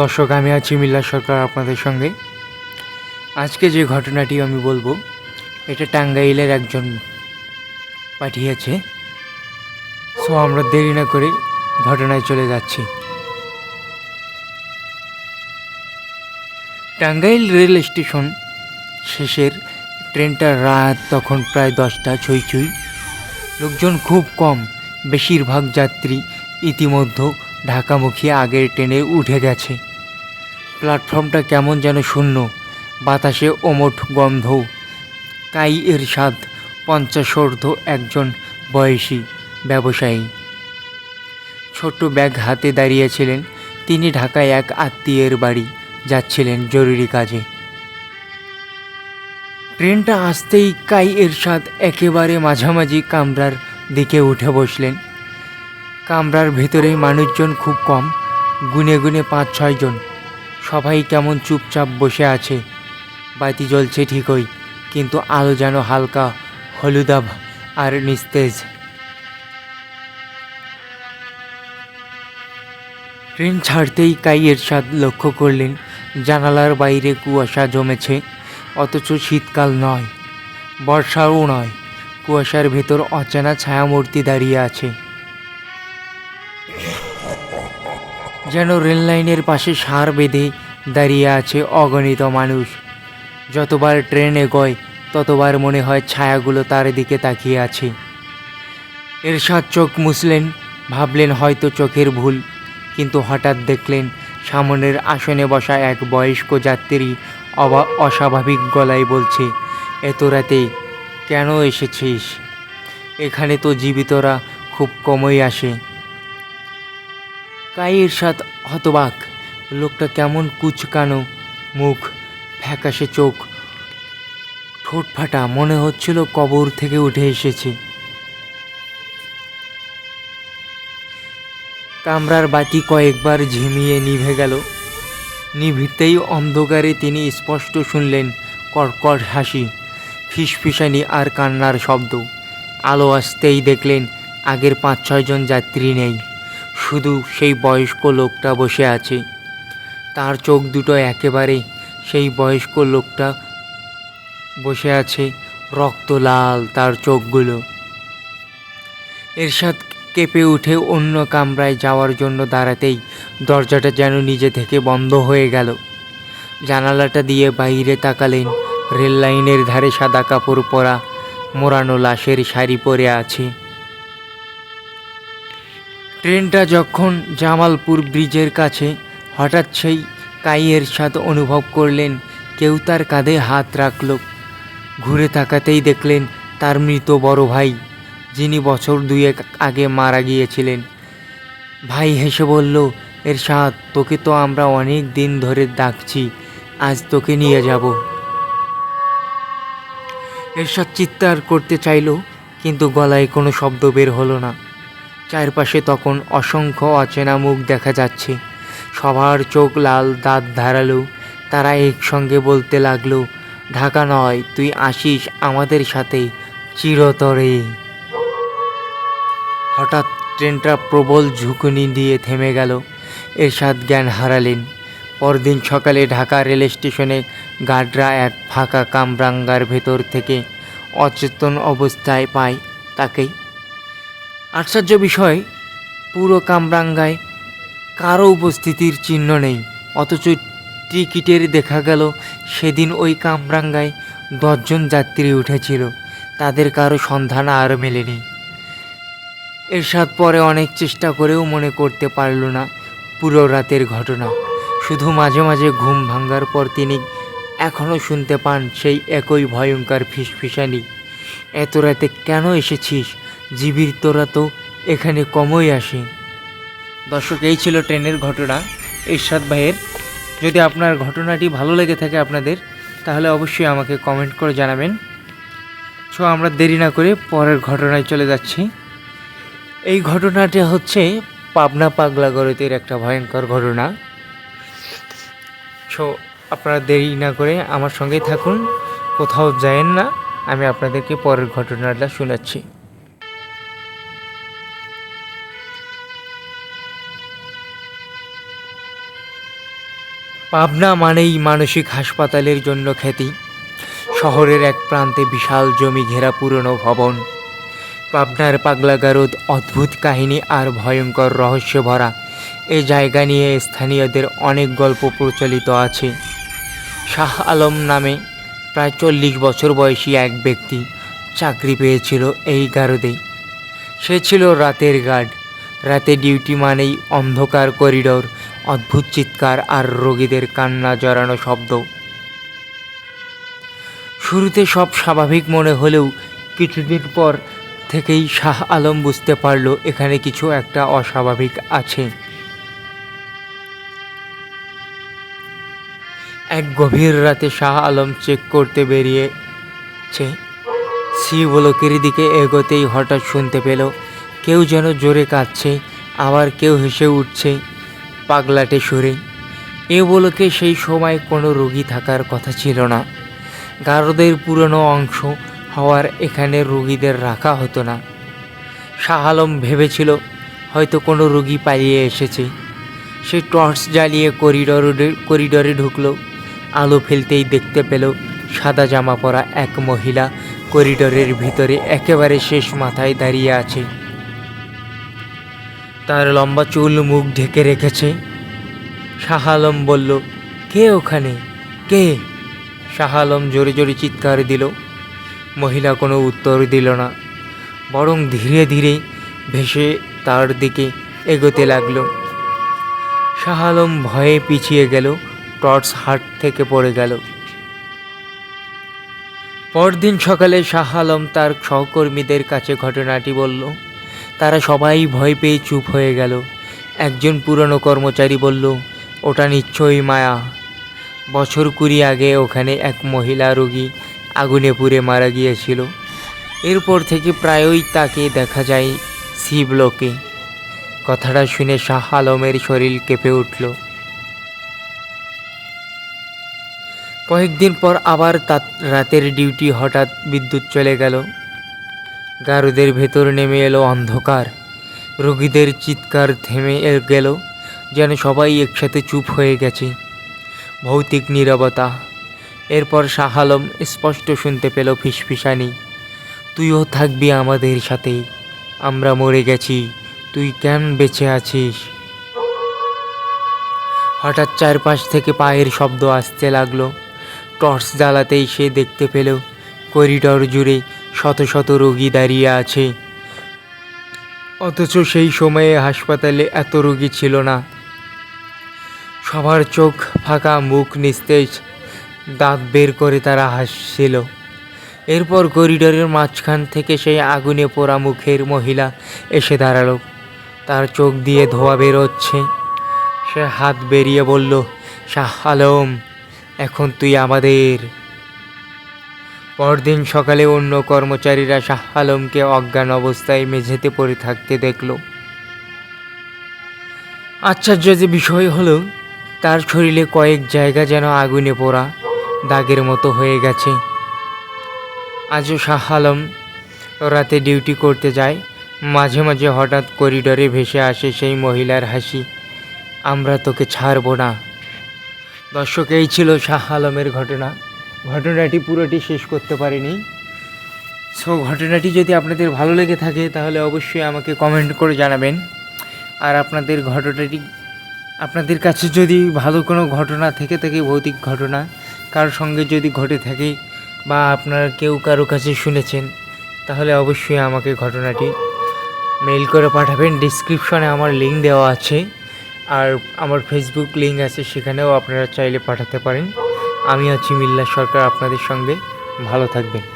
দর্শক, আমি আছি মিল্লা সরকার আপনাদের সঙ্গে। আজকে যে ঘটনাটি আমি বলব, এটা টাঙ্গাইলের একজন পাঠিয়েছে। সো আমরা দেরি না করে ঘটনায় চলে যাচ্ছি। টাঙ্গাইল রেল স্টেশন শেষের ট্রেনটার রাত তখন প্রায় দশটা, ছুঁই ছুঁই। লোকজন খুব কম। বেশিরভাগ যাত্রী ইতিমধ্যে ঢাকামুখী আগের ট্রেনে উঠে গেছে। প্ল্যাটফর্মটা কেমন যেন শূন্য, বাতাসে ওমঠ গন্ধ। কাই এর স্বাদ পঞ্চাশোর্ধ একজন বয়সী ব্যবসায়ী। ছোট্ট ব্যাগ হাতে দাঁড়িয়েছিলেন, তিনি ঢাকায় এক আত্মীয়ের বাড়ি যাচ্ছিলেন জরুরি কাজে। ট্রেনটা আসতেই কাই এরশাদ একেবারে মাঝামাঝি কামরার দিকে উঠে বসলেন। কামরার ভেতরে মানুষজন খুব কম, গুনে গুনে পাঁচ ছয়জন সবাই কেমন চুপচাপ বসে আছে। বাতি জ্বলছে ঠিকই, কিন্তু আলো যেন হালকা হলুদাভ আর নিস্তেজ। ট্রেন ছাড়তেই কাই এরশাদ লক্ষ্য করলেন, জানালার বাইরে কুয়াশা জমেছে, অথচ শীতকাল নয়, বর্ষাও নয়, কুয়াশার ভেতর অচেনা ছায়ামূর্তি দাঁড়িয়ে আছে। যেন রেল লাইনের পাশে সার বেঁধে দাঁড়িয়ে আছে অগণিত মানুষ। যতবার ট্রেন এগোয় ততবার মনে হয় ছায়াগুলো তার দিকে তাকিয়ে আছে। এরশাদ চোখ মুছলেন, ভাবলেন হয়তো চোখের ভুল, কিন্তু হঠাৎ দেখলেন সামনের আসনে বসা এক বয়স্ক যাত্রী অবা অস্বাভাবিক গলায় বলছে, এত রাতে কেন এসেছিস? এখানে তো জীবিতরা খুব কমই আসে। কায়ের সাথ হতবাক। লোকটা কেমন কুচকানো মুখ, ফ্যাকাশে চোখ। ঠোঁট ফাটা, মনে হচ্ছিল কবর থেকে উঠে এসেছে। কামরার বাতি কয়েকবার ঝিমিয়ে নিভে গেল। নিভিতেই অন্ধকারে তিনি স্পষ্ট শুনলেন কর্কট হাসি, ফিসফিসানি আর কান্নার শব্দ। আলো আসতেই দেখলেন আগের পাঁচ ছয়জন যাত্রী নেই। শুধু সেই বয়স্ক লোকটা বসে আছে। তার চোখ দুটো একেবারে সেই বয়স্ক লোকটা বসে আছে, রক্ত লাল তার চোখগুলো। এরশাদ কেঁপে উঠে অন্য কামরায় যাওয়ার জন্য দাঁড়াতেই দরজাটা যেন নিজে থেকে বন্ধ হয়ে গেল। জানালাটা দিয়ে বাইরে তাকালেন, রেল লাইনের ধারে সাদা কাপড় পরা মোড়ানো লাশের শাড়ি পরে আছে। ট্রেনটা যখন জামালপুর ব্রিজের কাছে, হঠাৎ সেই কাইয়ের সাথে অনুভব করলেন, কেউ তার কাঁধে হাত রাখল। ঘুরে তাকাতেই দেখলেন তার মৃত বড় ভাই, যিনি বছর দুয়েক আগে মারা গিয়েছিলেন। ভাই হেসে বলল, এর সাথ তোকে তো আমরা অনেক দিন ধরে ডাকছি, আজ তোকে নিয়ে যাব। এরশাদ চিৎকার করতে চাইল, কিন্তু গলায় কোনো শব্দ বের হলো না। চারপাশে তখন অসংখ্য অচেনা মুখ দেখা যাচ্ছে। সবার চোখ লাল, দাঁত ধারালো। তারা একসঙ্গে বলতে লাগল, ঢাকা নয়, তুই আসিস আমাদের সাথে চিরতরে। হঠাৎ ট্রেনটা প্রবল ঝুঁকুনি দিয়ে থেমে গেল। এরশাদ জ্ঞান হারালেন। পরদিন সকালে ঢাকা রেল স্টেশনে গার্ডরা এক ফাঁকা কামরাঙ্গার ভেতর থেকে অচেতন অবস্থায় পায় তাকেই আশ্চর্য বিষয়, পুরো কামরাঙ্গায় কারও উপস্থিতির চিহ্ন নেই। অথচ টিকিটের দেখা গেল, সেদিন ওই কামরাঙ্গায় দশজন যাত্রী উঠেছিল। তাদের কারও সন্ধান আর মেলেনি। এরশাদ পরে অনেক চেষ্টা করেও মনে করতে পারল না পুরো রাতের ঘটনা। শুধু মাঝে মাঝে ঘুম ভাঙ্গার পর তিনি এখনও শুনতে পান সেই একই ভয়ঙ্কর ফিসফিসানি। এত রাতে কেন এসেছিস? জীবির তোরা তো এখানে কমই আসে। দর্শক, এই ছিল ট্রেনের ঘটনা। এরশাদ ভাইয়ের, যদি আপনার ঘটনাটি ভালো লেগে থাকে আপনাদের, তাহলে অবশ্যই আমাকে কমেন্ট করে জানাবেন। সো, আমরা দেরি না করে পরের ঘটনায় চলে যাচ্ছি। এই ঘটনাটা হচ্ছে পাবনা পাগলাগড়তের একটা ভয়ঙ্কর ঘটনা। সো, আপনারা দেরি না করে আমার সঙ্গেই থাকুন, কোথাও যায়েন না, আমি আপনাদেরকে পরের ঘটনাটা শোনাচ্ছি। পাবনা মানেই মানসিক হাসপাতালের জন্য খ্যাতি। শহরের এক প্রান্তে বিশাল জমি ঘেরা পুরনো ভবন। পাবনার পাগলা গারদ অদ্ভুত কাহিনী আর ভয়ঙ্কর রহস্য ভরা। এই জায়গা নিয়ে স্থানীয়দের অনেক গল্প প্রচলিত আছে। শাহ আলম নামে প্রায় চল্লিশ বছর বয়সী এক ব্যক্তি চাকরি পেয়েছিল এই গারদে। সে ছিল রাতের গার্ড। রাতে ডিউটি মানেই অন্ধকার করিডোর অদ্ভুত চিৎকার আর রোগীদের কান্না জড়ানো শব্দ। শুরুতে সব স্বাভাবিক মনে হলেও কিছুদিন পর থেকেই শাহ আলম বুঝতে পারল এখানে কিছু একটা অস্বাভাবিক আছে। এক গভীর রাতে শাহ আলম চেক করতে বেরিয়েছে সি ব্লকের দিকে এগোতেই হঠাৎ শুনতে পেল, কেউ যেন জোরে কাঁদছে, আবার কেউ হেসে উঠছে। পাগলাটে সুরে। এ বলকে সেই সময় কোনো রোগী থাকার কথা ছিল না। গারদের পুরনো অংশ হওয়ার এখানে রোগীদের রাখা হতো না। শাহ আলম ভেবেছিল হয়তো কোনো রোগী পালিয়ে এসেছে। সে টর্চ জ্বালিয়ে করিডরে করিডরে ঢুকলো। আলো ফেলতেই দেখতে পেল সাদা জামা পরা এক মহিলা করিডোরের ভিতরে একেবারে শেষ মাথায় দাঁড়িয়ে আছে। তার লম্বা চুল মুখ ঢেকে রেখেছে। শাহ আলম বলল, কে ওখানে? কে? শাহ আলম জোরে জোরে চিৎকার দিল। মহিলা কোনো উত্তর দিল না। বরং ধীরে ধীরে ভেসে তার দিকে এগোতে লাগল। শাহ আলম ভয়ে পিছিয়ে গেল, টর্চ হাট থেকে পড়ে গেল। পরদিন সকালে শাহ আলম তার সহকর্মীদের কাছে ঘটনাটি বলল তারা সবাই ভয় পেয়ে চুপ হয়ে গেল। একজন পুরনো কর্মচারী বলল, ওটা নিশ্চয়ই মায়া। বছর কুড়ি আগে ওখানে এক মহিলা রোগী আগুনে পুড়ে মারা গিয়েছিল। এরপর থেকে প্রায়ই তাকে দেখা যায় সি ব্লকে। কথাটা শুনে শাহ আলমের শরীর কেঁপে উঠল। কয়েকদিন পর আবার তার রাতের ডিউটি হঠাৎ বিদ্যুৎ চলে গেল। গারুদের ভেতর নেমে এলো অন্ধকার। রোগীদের চিৎকার থেমে গেল, যেন সবাই একসাথে চুপ হয়ে গেছে। ভৌতিক নীরবতা। এরপর শাহ আলম স্পষ্ট শুনতে পেল ফিসফিসানি। তুইও থাকবি আমাদের সাথে। আমরা মরে গেছি। তুই কেন বেঁচে আছিস? হঠাৎ চারপাশ থেকে পায়ের শব্দ আসতে লাগল। টর্চ জ্বালাতেই সে দেখতে পেল, করিডর জুড়ে শত শত রোগী দাঁড়িয়ে আছে। অথচ সেই সময়ে হাসপাতালে এত রোগী ছিল না। সবার চোখ ফাঁকা, মুখ নিস্তেজ, দাঁত বের করে তারা হাসছিল। এরপর করিডোরের মাঝখান থেকে সেই আগুনে পোড়া মুখের মহিলা এসে দাঁড়াল। তার চোখ দিয়ে ধোয়া বেরোচ্ছে সে হাত বেরিয়ে বলল, শাহ আলম, এখন তুই আমাদের পরদিন সকালে অন্য কর্মচারীরা শাহ আলমকে অজ্ঞান অবস্থায় মেঝেতে পড়ে থাকতে দেখল। আশ্চর্য যে বিষয় হলো, তার শরীরে কয়েক জায়গা যেন আগুনে পোড়া, দাগের মতো হয়ে গেছে। আজও শাহ আলম রাতে ডিউটি করতে যায়, মাঝে মাঝে হঠাৎ করিডোরে ভেসে আসে সেই মহিলার হাসি, আমরা তোকে ছাড়বো না। দর্শক, এই ছিল শাহ আলমের ঘটনা। ঘটনাটি পুরোটি শেষ করতে পারিনি। সো ঘটনাটি যদি আপনাদের ভালো লেগে থাকে, তাহলে অবশ্যই আমাকে কমেন্ট করে জানাবেন। আর আপনাদের ঘটনাটি, আপনাদের কাছে যদি ভালো কোনো ঘটনা থেকে থাকে, ভৌতিক ঘটনা, কার সঙ্গে যদি ঘটে থাকে, বা আপনারা কেউ কারও কাছে শুনেছেন, তাহলে অবশ্যই আমাকে ঘটনাটি মেইল করে পাঠাবেন। ডিসক্রিপশনে আমার লিঙ্ক দেওয়া আছে, আর আমার ফেসবুক লিঙ্ক আছে, সেখানেও আপনারা চাইলে পাঠাতে পারেন। আমি আছি মিল্লা সরকার আপনাদের সঙ্গে। ভালো থাকবেন।